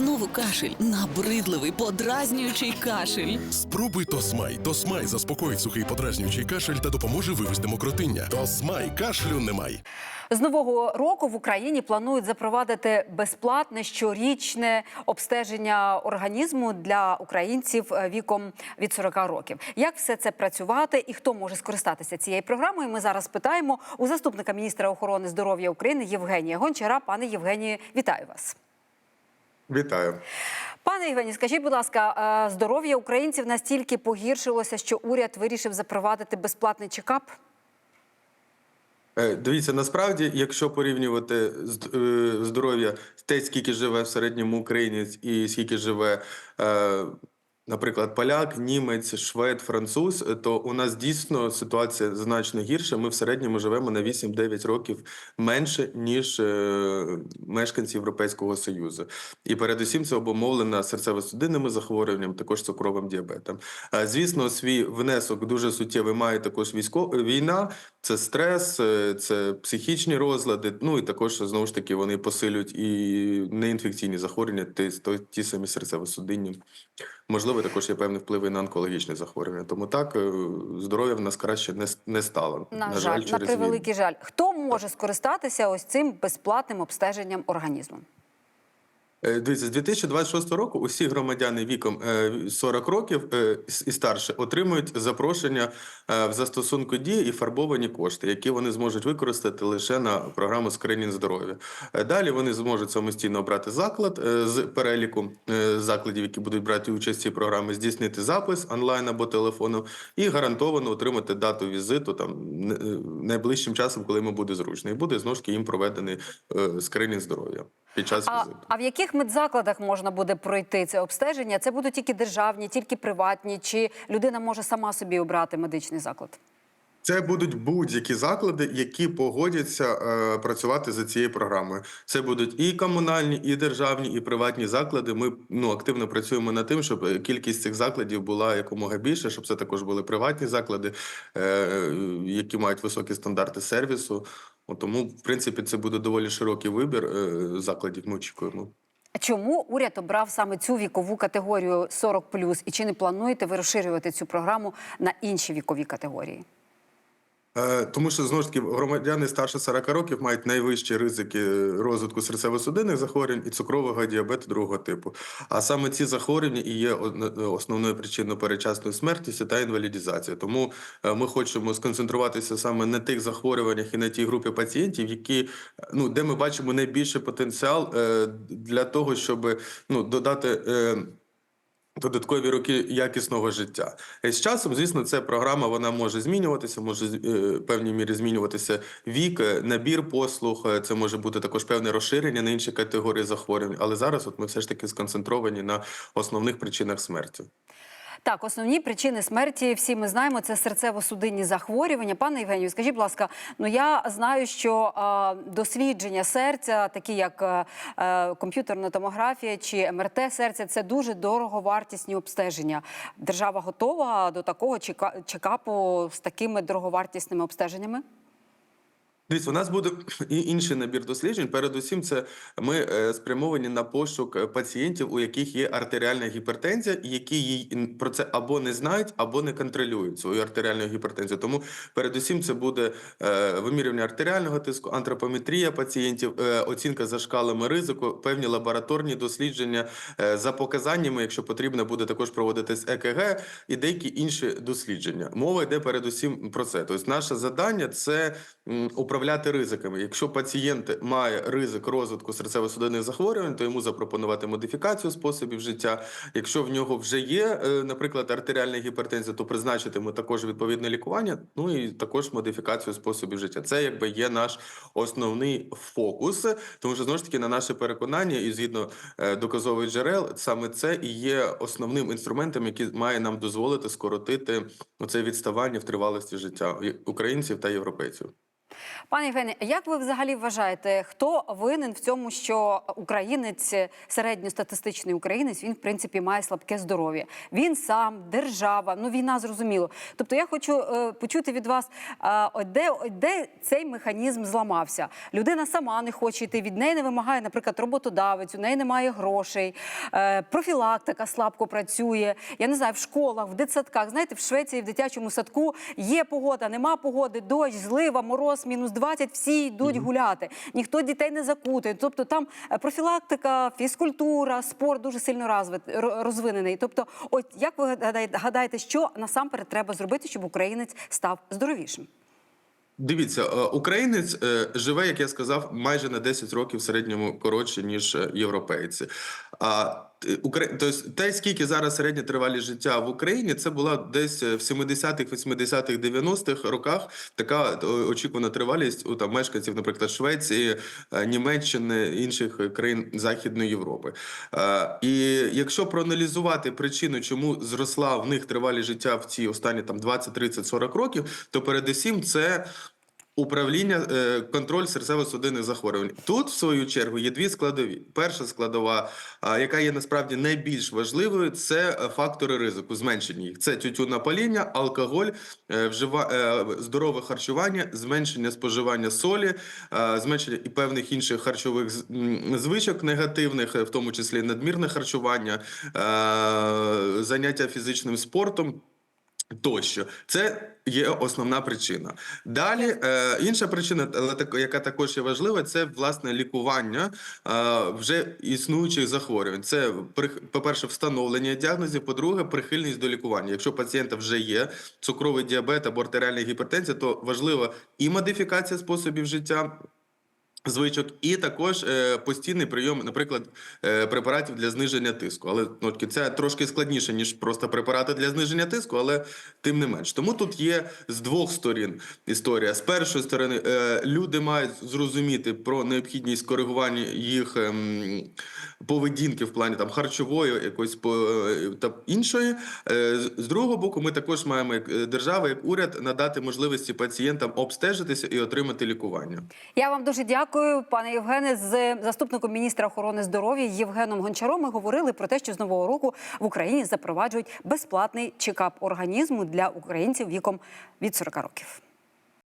Знову кашель, набридливий, подразнюючий кашель. Спробуй Тосмай. Тосмай заспокоїть сухий подразнюючий кашель та допоможе вивести мокротиння. Тосмай кашлю немає. З нового року в Україні планують запровадити безплатне щорічне обстеження організму для українців е, віком від 40 років. Як все це працювати і хто може скористатися цією програмою? Ми зараз питаємо у заступника міністра охорони здоров'я України Євгенія Гончара. Пане Євгенію, вітаю вас. Вітаю. Пане Євгені, скажіть, будь ласка, е, здоров'я українців настільки погіршилося, що уряд вирішив запровадити безплатний чекап? Е, Дивіться, насправді, якщо порівнювати з- е, здоров'я те, скільки живе в середньому українець, і скільки живе, наприклад, поляк, німець, швед, француз, то у нас дійсно ситуація значно гірша. Ми в середньому живемо на 8-9 років менше, ніж е, мешканці Європейського Союзу. І передусім це обумовлено серцево-судинними захворюванням, також цукровим діабетом. Е, Звісно, свій внесок дуже суттєвий має також військо... війна, це стрес, е, це психічні розлади. Ну і також знову ж таки вони посилюють і неінфекційні захворювання, ті, ті самі серцево-судинні. Можливо, також є певні впливи на онкологічні захворювання. Тому так е, здоров'я в нас краще не, не стало. На, жаль, на через превеликий жаль. Хто може скористатися ось цим безплатним обстеженням організму? Е, Дивіться, з 2026 року усі громадяни віком е, 40 років е, і старше отримують запрошення е, в застосунку дії і фарбовані кошти, які вони зможуть використати лише на програму скринінг здоров'я. Е, Далі вони зможуть самостійно обрати заклад е, з переліку е, закладів, які будуть брати участь в цій програмі, здійснити запис онлайн або телефоном і гарантовано отримати дату візиту там е, найближчим часом, коли йому буде зручно, і буде знову ж таки їм проведений е, скринінг здоров'я під час А, візиту. а в яких медзакладах можна буде пройти це обстеження? Це будуть тільки державні, тільки приватні, чи людина може сама собі обрати медичний заклад? Це будуть будь-які заклади, які погодяться е, працювати за цією програмою. Це будуть і комунальні, і державні, і приватні заклади. Ми ну активно працюємо над тим, щоб е, кількість цих закладів була якомога більше, щоб це також були приватні заклади, е, які мають високі стандарти сервісу. Тому, в принципі, це буде доволі широкий вибір е, закладів. Ми очікуємо. Чому уряд обрав саме цю вікову категорію 40+, і чи не плануєте ви розширювати цю програму на інші вікові категорії? Е, Тому що знову ж таки громадяни старше 40 років мають найвищі ризики розвитку серцево-судинних захворювань і цукрового діабету другого типу. А саме ці захворювання і є основною причиною передчасної смерті та інвалідізації. Тому е, ми хочемо сконцентруватися саме на тих захворюваннях і на тій групі пацієнтів, які ну де ми бачимо найбільший потенціал е, для того, щоб ну додати. Е, Додаткові роки якісного життя. І з часом, звісно, ця програма вона може змінюватися, може е, в певній мірі змінюватися вік, е, набір послуг. е, Це може бути також певне розширення на інші категорії захворювань. Але зараз, от ми все ж таки сконцентровані на основних причинах смерті. Так, основні причини смерті всі ми знаємо. Це серцево-судинні захворювання. Пане Євгенію, скажіть, будь ласка, ну я знаю, що е, дослідження серця, такі як е, е, комп'ютерна томографія чи МРТ серця, це дуже дороговартісні обстеження. Держава готова до такого чека- чекапу з такими дороговартісними обстеженнями? Дивіться, у нас буде і інший набір досліджень. Передусім, це ми е, спрямовані на пошук е, пацієнтів, у яких є артеріальна гіпертензія, які м, про це або не знають, або не контролюють свою артеріальну гіпертензію. Тому передусім це буде е, вимірювання артеріального тиску, антропометрія пацієнтів, оцінка за шкалами ризику, певні лабораторні дослідження за показаннями, якщо потрібно, буде також проводитись ЕКГ і деякі інші дослідження. Мова йде передусім про це. Тобто, наше завдання це м, управляти ризиками. Якщо пацієнт має ризик розвитку серцево-судинних захворювань, то йому запропонувати модифікацію способів життя. Якщо в нього вже є, е, наприклад, артеріальна гіпертензія, то призначити йому також відповідне лікування. Ну і також модифікацію способів життя. Це якби є наш основний фокус, тому що знову ж таки на наше переконання, і згідно е, доказових джерел, саме це і є основним інструментом, який має нам дозволити скоротити оце відставання в тривалості життя українців та європейців. Пане Євгене, як ви взагалі вважаєте, хто винен в цьому, що українець, середньостатистичний українець, він в принципі має слабке здоров'я? Він сам, держава, ну війна зрозуміло. Тобто я хочу е, почути від вас, е, де, де цей механізм зламався. Людина сама не хоче йти, від неї не вимагає, наприклад, роботодавець, у неї немає грошей, е, профілактика слабко працює. Я не знаю, в школах, в дитсадках. Знаєте, в Швеції в дитячому садку є погода, нема погоди, дощ, злива, мороз, мінус 20, всі йдуть гуляти. Ніхто дітей не закутує. Тобто там е, профілактика, фізкультура, спорт дуже сильно розвит, розвинений. Тобто, от як ви гадаєте, що насамперед треба зробити, щоб українець став здоровішим? Дивіться, е, українець е, живе, як я сказав, майже на 10 років в середньому коротше, ніж європейці. А е, Укра- тобто, те, скільки зараз середня тривалість життя в Україні, це була десь е, в 70-х, 80-х, 90-х роках така е, очікувана тривалість у там мешканців, наприклад, Швеції, Німеччини, інших країн Західної Європи. І якщо проаналізувати причину, чому зросла в них тривалість життя в ці останні там 20, 30, 40 років, то передусім це Управління е, контроль серцево-судинних захворювань. Тут, в свою чергу, є дві складові. Перша складова, яка є насправді найбільш важливою, це е, фактори ризику, зменшення їх. Це тютюнопаління, алкоголь, е, вжива, здорове харчування, зменшення споживання солі, зменшення і певних інших харчових звичок негативних, в тому числі надмірне харчування, заняття фізичним спортом. Тощо, це є основна причина. Далі е, інша причина, яка також є важлива, це власне лікування е, вже існуючих захворювань. Це прих- по-перше, встановлення діагнозів. По-друге, прихильність до лікування. Якщо пацієнта вже є цукровий діабет або артеріальна гіпертензія, то важлива і модифікація способів життя. Звичок, і також е, постійний прийом, наприклад, е, препаратів для зниження тиску. Але ну, це трошки складніше, ніж просто препарати для зниження тиску, але тим не менш. Тому тут є з двох сторін історія. З першої сторони, е, люди мають зрозуміти про необхідність коригування їх ем, поведінки в плані там харчової, якоїсь е, та іншої. Е, з- другого боку, ми також маємо як е, держава, як уряд надати можливості пацієнтам обстежитися і отримати лікування. Я вам дуже дякую, пане Євгене. З заступником міністра охорони здоров'я Євгеном Гончаром ми говорили про те, що з нового року в Україні запроваджують безплатний чекап організму для українців віком від 40 років.